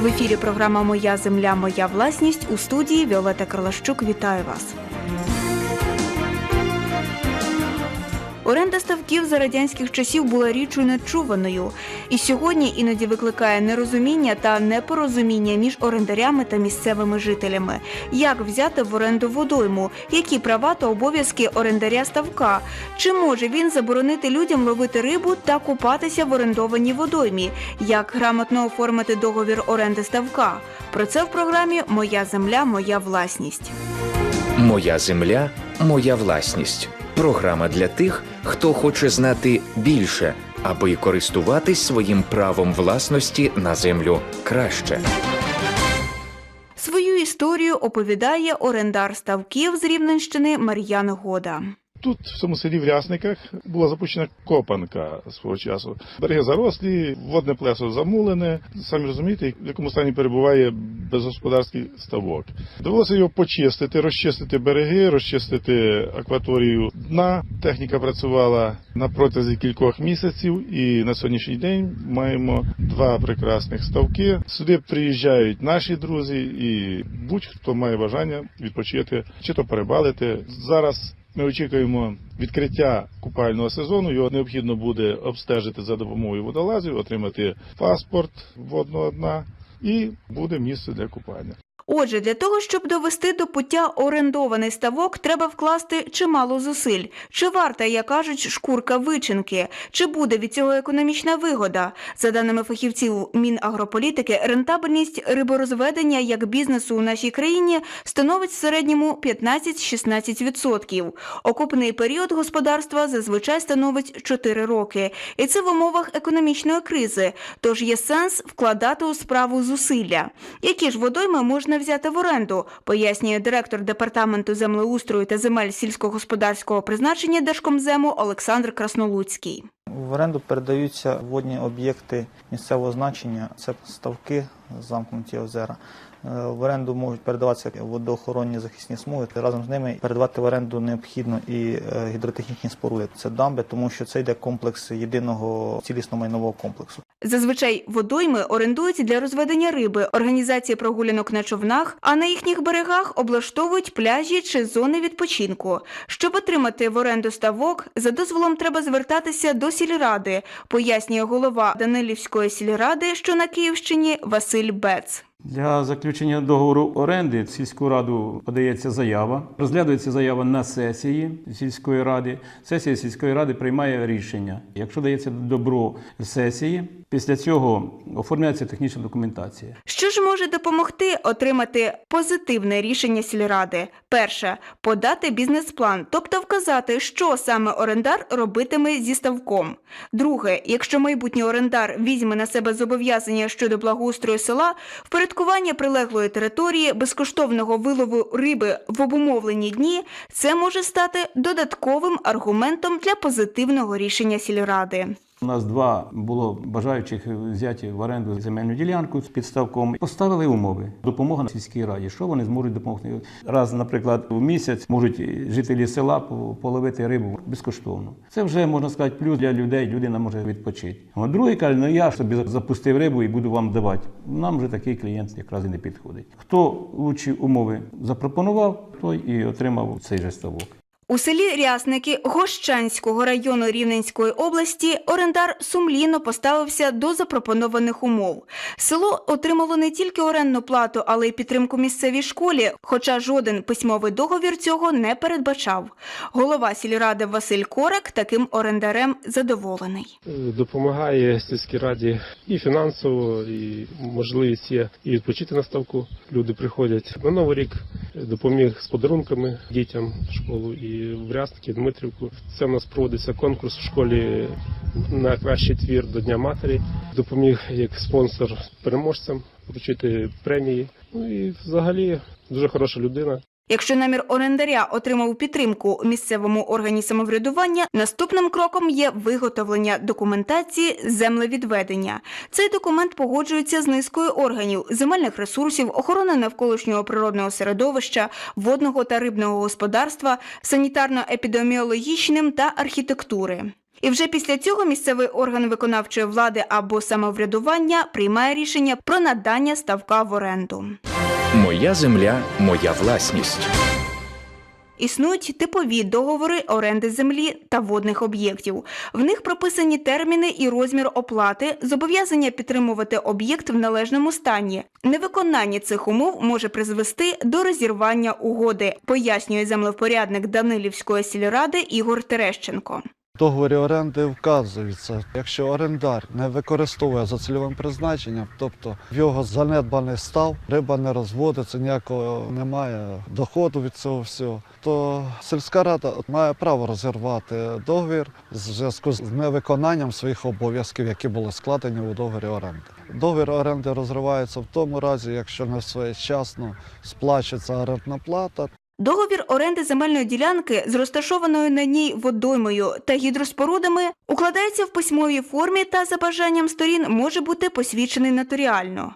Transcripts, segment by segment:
В ефірі програма Моя земля, моя власність у студії Віолета Карлащук. Вітаю вас. Оренда ставків за радянських часів була річчю нечуваною, і сьогодні іноді викликає нерозуміння та непорозуміння між орендарями та місцевими жителями. Як взяти в оренду водойму, які права та обов'язки орендаря ставка? Чи може він заборонити людям ловити рибу та купатися в орендованій водоймі? Як грамотно оформити договір оренди ставка? Про це в програмі Моя земля, моя власність. Моя земля, моя власність. Програма для тих, хто хоче знати більше, аби користуватись своїм правом власності на землю краще. Свою історію оповідає орендар ставків з Рівненщини Мар'ян Года. Тут, в цьому селі в Рясниках, була запущена копанка свого часу. Береги зарослі, водне плесо замулене. Самі розумієте, в якому стані перебуває безгосподарський ставок. Довелося його почистити, розчистити береги, розчистити акваторію дна. Техніка працювала на протязі кількох місяців, і на сьогоднішній день маємо два прекрасних ставки. Сюди приїжджають наші друзі, і будь-хто має бажання відпочити чи то перебалити. Зараз ми очікуємо відкриття купального сезону. Його необхідно буде обстежити за допомогою водолазів, отримати паспорт водного дна, і буде місце для купання. Отже, для того, щоб довести до пуття орендований ставок, треба вкласти чимало зусиль. Чи варта, як кажуть, шкурка вичинки? Чи буде від цього економічна вигода? За даними фахівців Мінагрополітики, рентабельність риборозведення як бізнесу у нашій країні становить в середньому 15-16%. Окупний період господарства зазвичай становить 4 роки, і це в умовах економічної кризи. Тож є сенс вкладати у справу зусилля. Які ж водойми можна взяти в оренду, пояснює директор департаменту землеустрою та земель сільськогосподарського призначення Держкомзему Олександр Краснолуцький. В оренду передаються водні об'єкти місцевого значення, це ставки, замкнуті озера. Е, В оренду можуть передаватися водоохоронні захисні смуги. Разом з ними передавати в оренду необхідно і е, гідротехнічні споруди. Це дамби, тому що це йде комплекс єдиного цілісного майнового комплексу. Зазвичай водойми орендують для розведення риби, організації прогулянок на човнах, а на їхніх берегах облаштовують пляжі чи зони відпочинку. Щоб отримати в оренду ставок, за дозволом треба звертатися до сільради, пояснює голова Данилівської сільради, що на Київщині Василь Бец. Для заключення договору оренди в сільську раду подається заява. Розглядується заява на сесії сільської ради. Сесія сільської ради приймає рішення. Якщо дається добро сесії, після цього оформляється технічна документація. Що ж може допомогти отримати позитивне рішення сільради? Перше подати бізнес-план, тобто вказати, що саме орендар робитиме зі ставком. Друге, якщо майбутній орендар візьме на себе зобов'язання щодо благоустрою села, впорядкування прилеглої території, безкоштовного вилову риби в обумовлені дні, це може стати додатковим аргументом для позитивного рішення сільради. У нас два було бажаючих взяти в оренду земельну ділянку з підставком. Поставили умови. Допомога на сільській раді. Що вони зможуть допомогти? Раз, наприклад, в місяць можуть жителі села по- половити рибу безкоштовно. Це вже можна сказати плюс для людей. Людина може відпочити. А другий каже, ну я собі запустив рибу і буду вам давати. Нам вже такий клієнт якраз і не підходить. Хто лучші умови запропонував, той і отримав цей же ставок. У селі Рясники Гощанського району Рівненської області орендар сумлінно поставився до запропонованих умов. Село отримало не тільки орендну плату, але й підтримку місцевій школі, хоча жоден письмовий договір цього не передбачав. Голова сільради Василь Корак таким орендарем задоволений. Допомагає сільській раді і фінансово, і можливість є і відпочити на ставку. Люди приходять на новий рік, допоміг з подарунками дітям в школу і в Рясники, Дмитрівку. Це в нас проводиться конкурс в школі на кращий твір до Дня матері. Допоміг як спонсор переможцям вручити премії. Ну і взагалі дуже хороша людина. Якщо намір орендаря отримав підтримку у місцевому органі самоврядування, наступним кроком є виготовлення документації землевідведення. Цей документ погоджується з низкою органів земельних ресурсів, охорони навколишнього природного середовища, водного та рибного господарства, санітарно-епідеміологічним та архітектури. І вже після цього місцевий орган виконавчої влади або самоврядування приймає рішення про надання ставка в оренду. Моя земля, моя власність. Існують типові договори оренди землі та водних об'єктів. В них прописані терміни і розмір оплати, зобов'язання підтримувати об'єкт в належному стані. Невиконання цих умов може призвести до розірвання угоди, пояснює землевпорядник Данилівської сільради Ігор Терещенко. Договорі оренди вказується, якщо орендар не використовує за цільовим призначенням, тобто в його занедбаний став, риба не розводиться, ніякого немає доходу від цього всього, то сільська рада має право розірвати договір в зв'язку з невиконанням своїх обов'язків, які були складені у договорі оренди. Договір оренди розривається в тому разі, якщо не своєчасно сплачується орендна плата, Договір оренди земельної ділянки з розташованою на ній водоймою та гідроспорудами укладається в письмовій формі та за бажанням сторін може бути посвідчений нотаріально.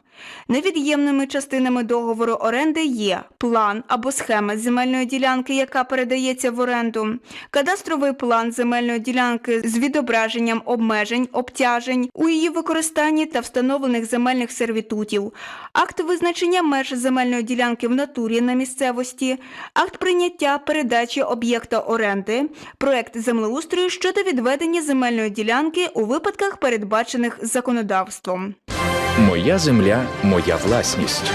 Невід'ємними частинами договору оренди є план або схема земельної ділянки, яка передається в оренду, кадастровий план земельної ділянки з відображенням обмежень, обтяжень у її використанні та встановлених земельних сервітутів, акт визначення меж земельної ділянки в натурі на місцевості, акт прийняття передачі об'єкта оренди, проект землеустрою щодо відведення земельної ділянки у випадках, передбачених законодавством. Моя земля, моя власність.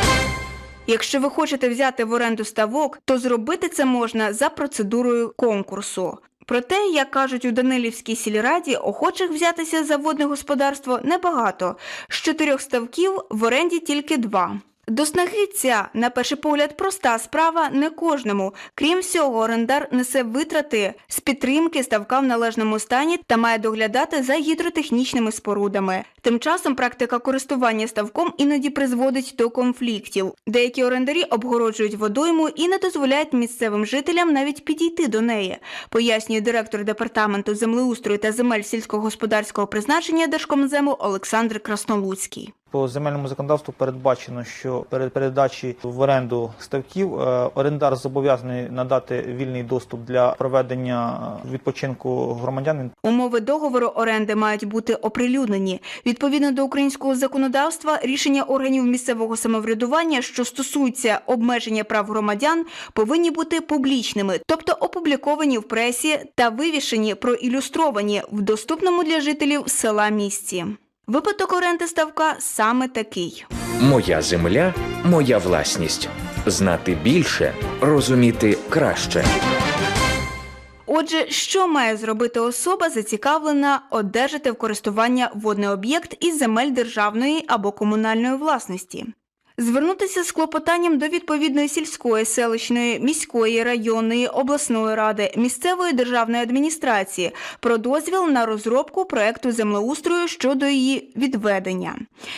Якщо ви хочете взяти в оренду ставок, то зробити це можна за процедурою конкурсу. Проте, як кажуть у Данилівській сільраді, охочих взятися за водне господарство небагато. З чотирьох ставків в оренді тільки два. До снаги ця, на перший погляд, проста справа не кожному. Крім всього, орендар несе витрати з підтримки ставка в належному стані та має доглядати за гідротехнічними спорудами. Тим часом практика користування ставком іноді призводить до конфліктів. Деякі орендарі обгороджують водойму і не дозволяють місцевим жителям навіть підійти до неї, пояснює директор департаменту землеустрою та земель сільськогосподарського призначення Держкомзему Олександр Краснолуцький. По земельному законодавству передбачено, що перед передачі в оренду ставків е, орендар зобов'язаний надати вільний доступ для проведення відпочинку громадянин. Умови договору оренди мають бути оприлюднені. Відповідно до українського законодавства, рішення органів місцевого самоврядування, що стосуються обмеження прав громадян, повинні бути публічними, тобто опубліковані в пресі та вивішені, проілюстровані в доступному для жителів села місці. Випадок оренди ставка саме такий. Моя земля, моя власність. Знати більше, розуміти краще. Отже, що має зробити особа, зацікавлена одержати в користування водний об'єкт із земель державної або комунальної власності? Звернутися з клопотанням до відповідної сільської, селищної, міської, районної, обласної ради, місцевої державної адміністрації про дозвіл на розробку проекту землеустрою щодо її відведення.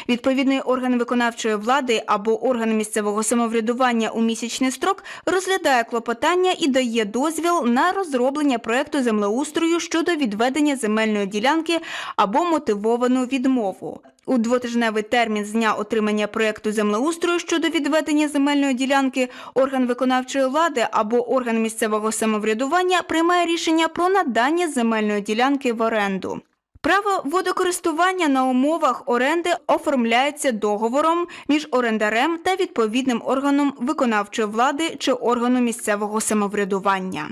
Відповідний орган виконавчої влади або орган місцевого самоврядування у місячний строк розглядає клопотання і дає дозвіл на розроблення проекту землеустрою щодо відведення земельної ділянки або мотивовану відмову. У двотижневий термін з дня отримання проекту землеустрою щодо відведення земельної ділянки орган виконавчої влади або орган місцевого самоврядування приймає рішення про надання земельної ділянки в оренду. Право водокористування на умовах оренди оформляється договором між орендарем та відповідним органом виконавчої влади чи органу місцевого самоврядування.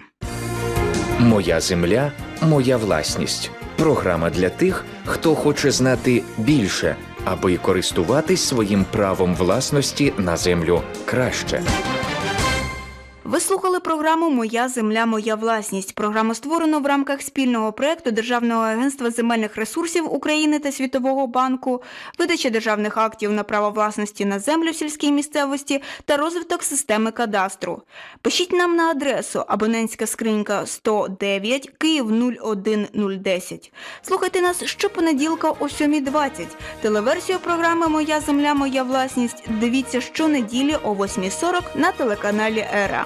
Моя земля, моя власність. Програма для тих, хто хоче знати більше, аби користуватись своїм правом власності на землю краще. Ви слухали програму Моя земля, моя власність. Програму створено в рамках спільного проекту Державного агентства земельних ресурсів України та Світового банку, видача державних актів на право власності на землю в сільській місцевості та розвиток системи кадастру. Пишіть нам на адресу абонентська скринька 109 Київ 01010. Слухайте нас щопонеділка о 7.20. Телеверсію програми Моя земля, моя власність дивіться щонеділі о 8.40 на телеканалі Ера.